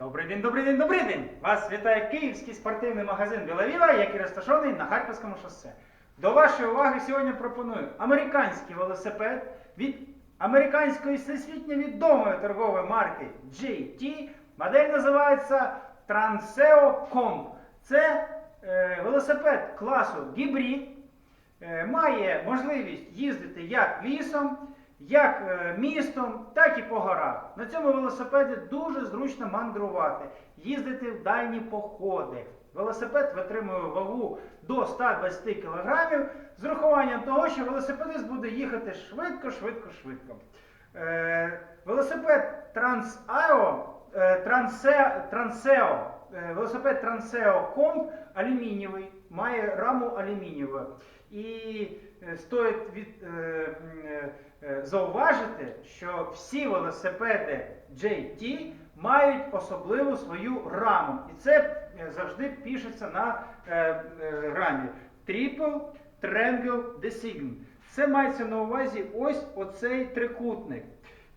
Добрий день, добрий день, добрий день! Вас вітає київський спортивний магазин Білавіва, який розташований на Харківському шосе. До вашої уваги сьогодні пропоную американський велосипед від американської всесвітньо відомої торгової марки JT. Модель називається Transeo Comp. Це е, велосипед класу гібрид. Е, має можливість їздити як лісом, як е, містом, так і по горах. На цьому велосипеді дуже зручно мандрувати, їздити в дальні походи. Велосипед витримує вагу до 120 кг з урахуванням того, що велосипедист буде їхати швидко, швидко, швидко. Е, велосипед Transeo, е, Transe- Transeo, е, велосипед Transeo Comp алюмінієвий, має раму алюмінієву. І стоїть від, е, е, е, зауважити, що всі велосипеди JT мають особливу свою раму. І це е, завжди пишеться на е, е, рамі. Triple Triangle Design. Це мається на увазі ось оцей трикутник.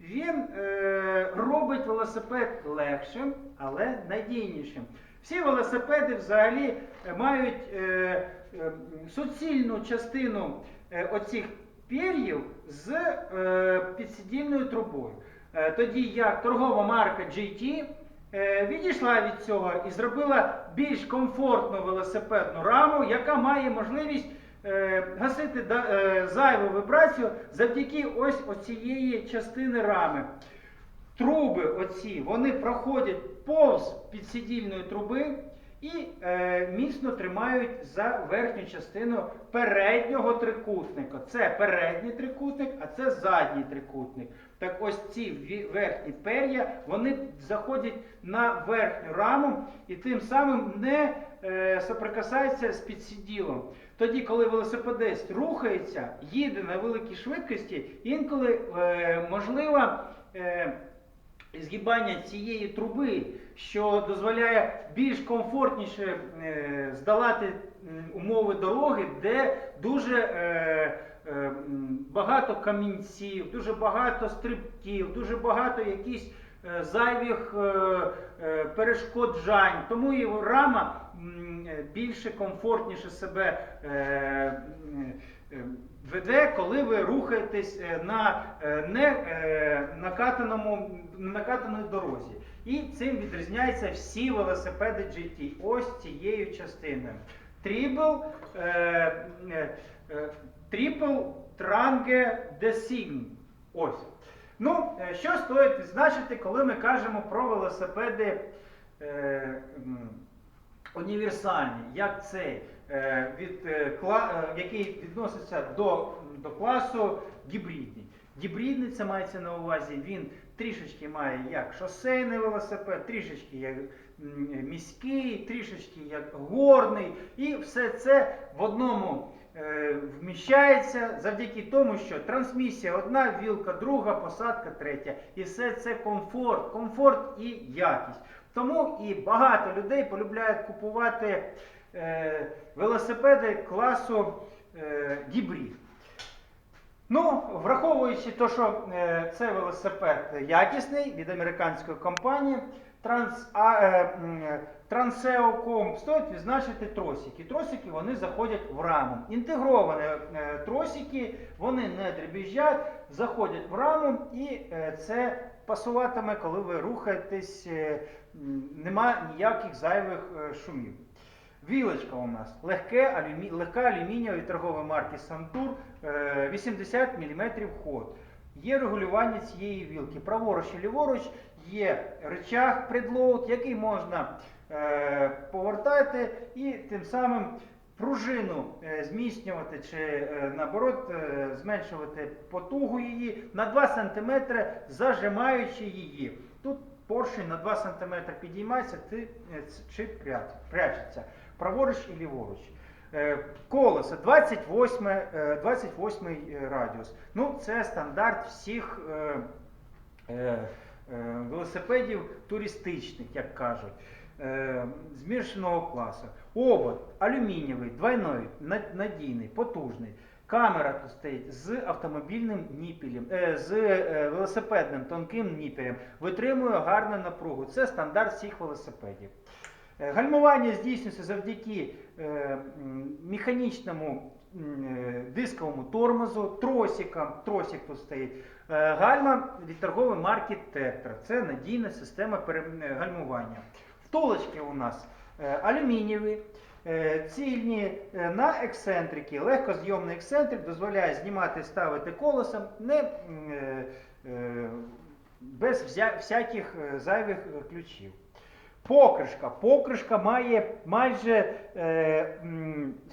Він е, робить велосипед легшим, але надійнішим. Всі велосипеди взагалі е, мають е, е, суцільну частину е, оцих пір'їв з е, підсидільною трубою. Е, тоді як торгова марка GT відійшла від цього і зробила більш комфортну велосипедну раму, яка має можливість гасити зайву вібрацію завдяки ось оцієї частини рами. Труби оці вони проходять повз підсидільної труби і е, міцно тримають за верхню частину переднього трикутника. Це передній трикутник, а це задній трикутник. Так ось ці верхні пер'я вони заходять на верхню раму і тим самим не е, соприкасаються з підсиділом. Тоді, коли велосипедист рухається, їде на великій швидкості, інколи е, можливо. Е, згибання цієї труби, що дозволяє більш комфортніше е, здолати умови дороги, де дуже е, е, багато камінців, дуже багато стрибків, дуже багато якісь зайвих перешкоджань. Тому і рама більше комфортніше себе. Е, е, Веде, коли ви рухаєтесь е, на е, не е, накатаному, накатаній дорозі. І цим відрізняються всі велосипеди GT. Ось цією частиною. Triple, е, е, е, Triple Trange Design. Ось. Ну, що стоїть відзначити, коли ми кажемо про велосипеди е, універсальні, як цей, від, е, е, який відноситься до, до класу гібридний. Гібридний це мається на увазі, він трішечки має як шосейний велосипед, трішечки як міський, трішечки як горний. І все це в одному е, вміщається завдяки тому, що трансмісія одна, вілка друга, посадка третя. І все це комфорт, комфорт і якість. Тому і багато людей полюбляють купувати е, велосипеди класу е, гібрид. Ну, враховуючи те, що е, це велосипед якісний від американської компанії Trans, а, стоїть відзначити тросики. Тросики вони заходять в раму. Інтегровані тросики, вони не дребіжать, заходять в раму і це пасуватиме, коли ви рухаєтесь, е, нема ніяких зайвих шумів. Вілочка у нас легке, алюмі... легка алюмінієва від торгової марки е, 80 мм ход. Є регулювання цієї вілки. Праворуч і ліворуч є рычаг предлоуд, який можна е, повертати і тим самим пружину е, зміцнювати чи е, наоборот е, зменшувати потугу її на 2 см, зажимаючи її. Тут поршень на 2 см підіймається ти- чи прячеться. Праворуч і ліворуч. Колесо 28, е, 28 радіус. Ну, це стандарт всіх велосипедів туристичних, як кажуть, е, змішаного класу. Обод алюмінієвий, двойний, надійний, потужний. Камера тут стоїть з автомобільним ніпелем, е, з е, велосипедним тонким ніпелем. Витримує гарну напругу. Це стандарт всіх велосипедів. Гальмування здійснюється завдяки механічному дисковому тормозу, тросикам, тросик тут стоїть. Гальма від торгової марки Тетра. Це надійна система гальмування. Втулочки у нас е, алюмінієві, е, цільні е, на ексцентрики. Легкозйомний ексцентрик дозволяє знімати ставити колесом не, без всяких зайвих ключів. Покришка. Покришка має майже е,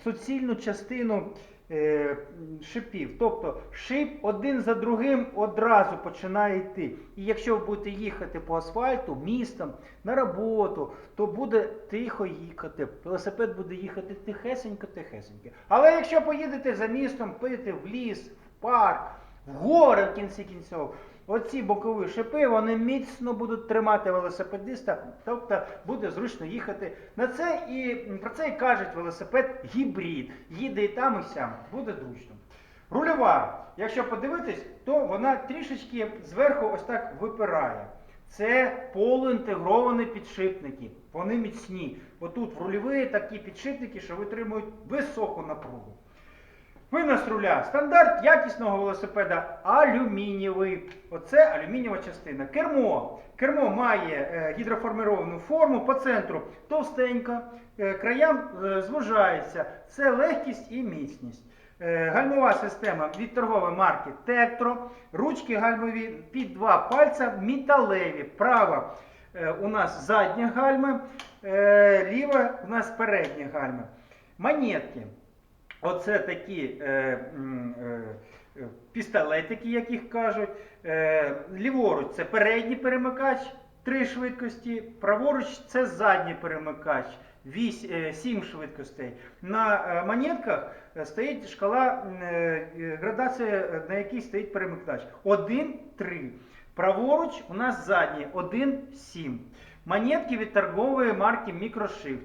суцільну частину е, шипів. Тобто шип один за другим одразу починає йти. І якщо ви будете їхати по асфальту, містом, на роботу, то буде тихо їхати. Велосипед буде їхати тихесенько-тихесенько. Але якщо поїдете за містом, пити в ліс, в парк, гори в кінці кінців, Оці бокові шипи вони міцно будуть тримати велосипедиста, тобто буде зручно їхати. На це і про це і кажуть велосипед гібрид. Їде і там, і сям. Буде зручно. Рульова, якщо подивитись, то вона трішечки зверху ось так випирає. Це полуінтегровані підшипники. Вони міцні. Отут в рульові такі підшипники, що витримують високу напругу. Винос руля. Стандарт якісного велосипеда алюмінієвий. Оце алюмінієва частина. Кермо. Кермо має е, гідроформировану форму по центру товстенька, е, краям е, звужається. Це легкість і міцність. Гальмова система від торгової марки Tektro. Ручки гальмові під два пальця металеві. Права у нас задня гальма, ліва у нас передня гальма. Монетки. Оце такі е, е, е, пістолетики, як їх кажуть. Е, ліворуч це передній перемикач, три швидкості, праворуч це задній перемикач, вісь, е, сім швидкостей. На е, монетках е, стоїть шкала е, е, градація, е, на якій стоїть перемикач. 1, 3. Праворуч у нас задній 1, 7. Монетки від торгової марки Microshift.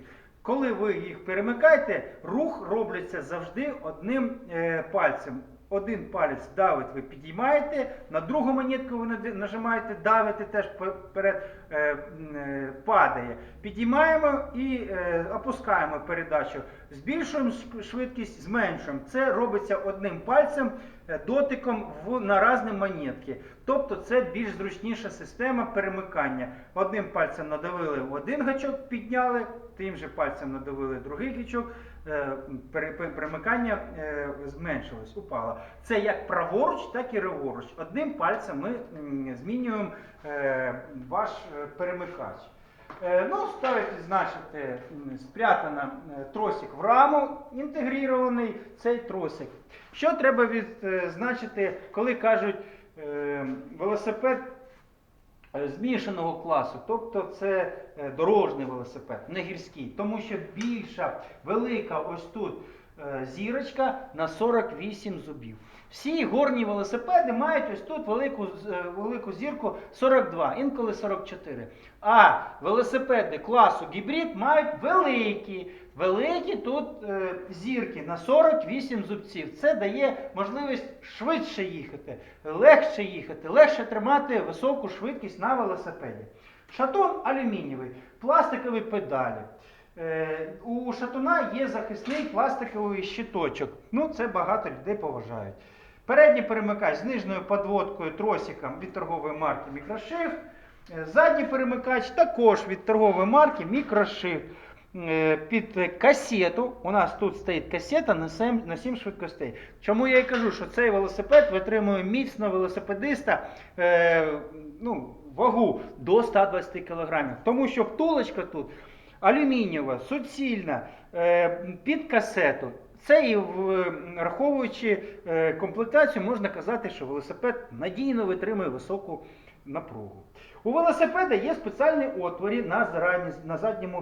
Коли ви їх перемикаєте, рух робиться завжди одним е, пальцем. Один палець давить, ви підіймаєте, на другу монетку ви нажимаєте, давите теж перед, е, е, падає. Підіймаємо і е, опускаємо передачу. Збільшуємо швидкість, зменшуємо. Це робиться одним пальцем, е, дотиком в, на різні монетки. Тобто це більш зручніша система перемикання. Одним пальцем надавили в один гачок, підняли, тим же пальцем надавили другий гачок, е, перемикання е, зменшилось, упало. Це як праворуч, так і ліворуч. Одним пальцем ми змінюємо е, ваш перемикач. Ну, ставите, значить, спрятано тросик в раму, інтегрований цей тросик. Що треба відзначити, коли кажуть велосипед змішаного класу, тобто це е, дорожній велосипед, не гірський, тому що більша, велика ось тут е, зірочка на 48 зубів. Всі горні велосипеди мають ось тут велику, е, велику зірку 42, інколи 44. А велосипеди класу гібрид мають великі. Великі тут е, зірки на 48 зубців. Це дає можливість швидше їхати, легше їхати, легше тримати високу швидкість на велосипеді. Шатун алюмінієвий, пластикові педалі. Е, у шатуна є захисний пластиковий щиточок. Ну, це багато людей поважають. Передній перемикач з нижньою подводкою тросиком від торгової марки Microshift. Е, Задній перемикач також від торгової марки Microshift. Е, Під касету. У нас тут стоїть касета на 7, на 7 швидкостей. Чому я і кажу, що цей велосипед витримує міцно велосипедиста е, ну, вагу до 120 кг. Тому що втулочка тут алюмінієва, суцільна, е, під касету. Це і враховуючи е, комплектацію, можна казати, що велосипед надійно витримує високу напругу. У велосипеда є спеціальні отворі на, зарані- на задньому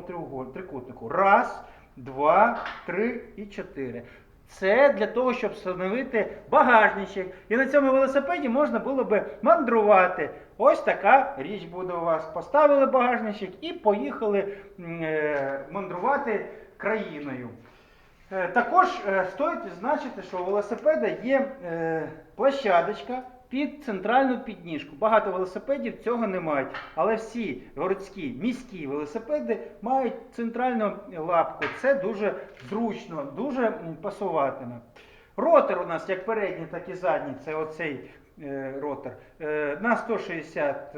трикутнику. Раз, два, три і чотири. Це для того, щоб встановити багажничок. І на цьому велосипеді можна було би мандрувати. Ось така річ буде у вас. Поставили багажничок і поїхали е, мандрувати країною. Е, Також е, стоїть відзначити, що у велосипеда є площадочка під центральну підніжку. Багато велосипедів цього не мають, але всі городські міські велосипеди мають центральну лапку. Це дуже зручно, дуже пасуватиме. Ротор у нас як передній, так і задній. Це оцей е, ротор е, на 160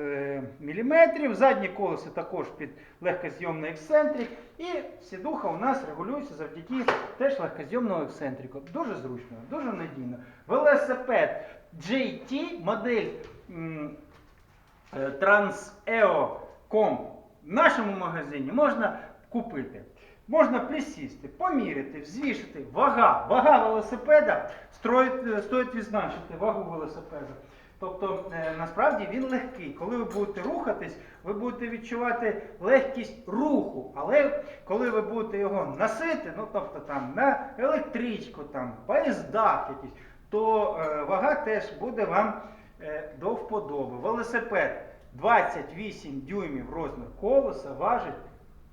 мм. Заднє колесо також під легкозйомний ексцентрик. І сідуха у нас регулюється завдяки теж легкозйомному ексцентрику. Дуже зручно, дуже надійно. Велосипед JT модель м, е, Transeo.com в нашому магазині можна купити. Можна присісти, поміряти, взвішити. Вага. Вага велосипеда е, стоїть відзначити вагу велосипеда. Тобто е, насправді він легкий. Коли ви будете рухатись, ви будете відчувати легкість руху. Але коли ви будете його носити, ну тобто там на електричку, там, поїздах якісь, то е, вага теж буде вам е, до вподоби. Велосипед 28 дюймів розмір колеса важить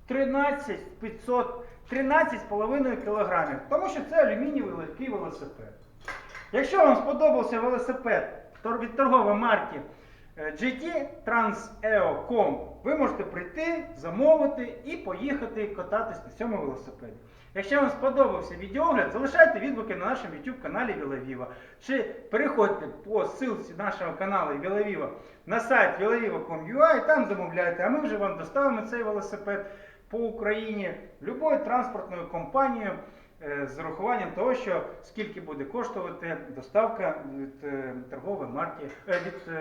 13 500, 13,5 кг, тому що це алюмінієвий легкий велосипед. Якщо вам сподобався велосипед від торгової марки е, GT Transeo.com, ви можете прийти, замовити і поїхати кататись на цьому велосипеді. Якщо вам сподобався відеогляд, залишайте відгуки на нашому YouTube каналі Вілавіва. Чи переходьте по ссылці нашого каналу Вілавіва на сайт vilaviva.com.ua і там замовляйте, а ми вже вам доставимо цей велосипед по Україні любою транспортною компанією е, з урахуванням того, що скільки буде коштувати доставка від е, торгової марки е, від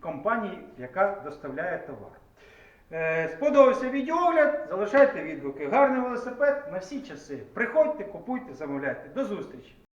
компанії, яка доставляє товар. Е, Сподобався відеогляд, залишайте відгуки. Гарний велосипед на всі часи. Приходьте, купуйте, замовляйте. До зустрічі!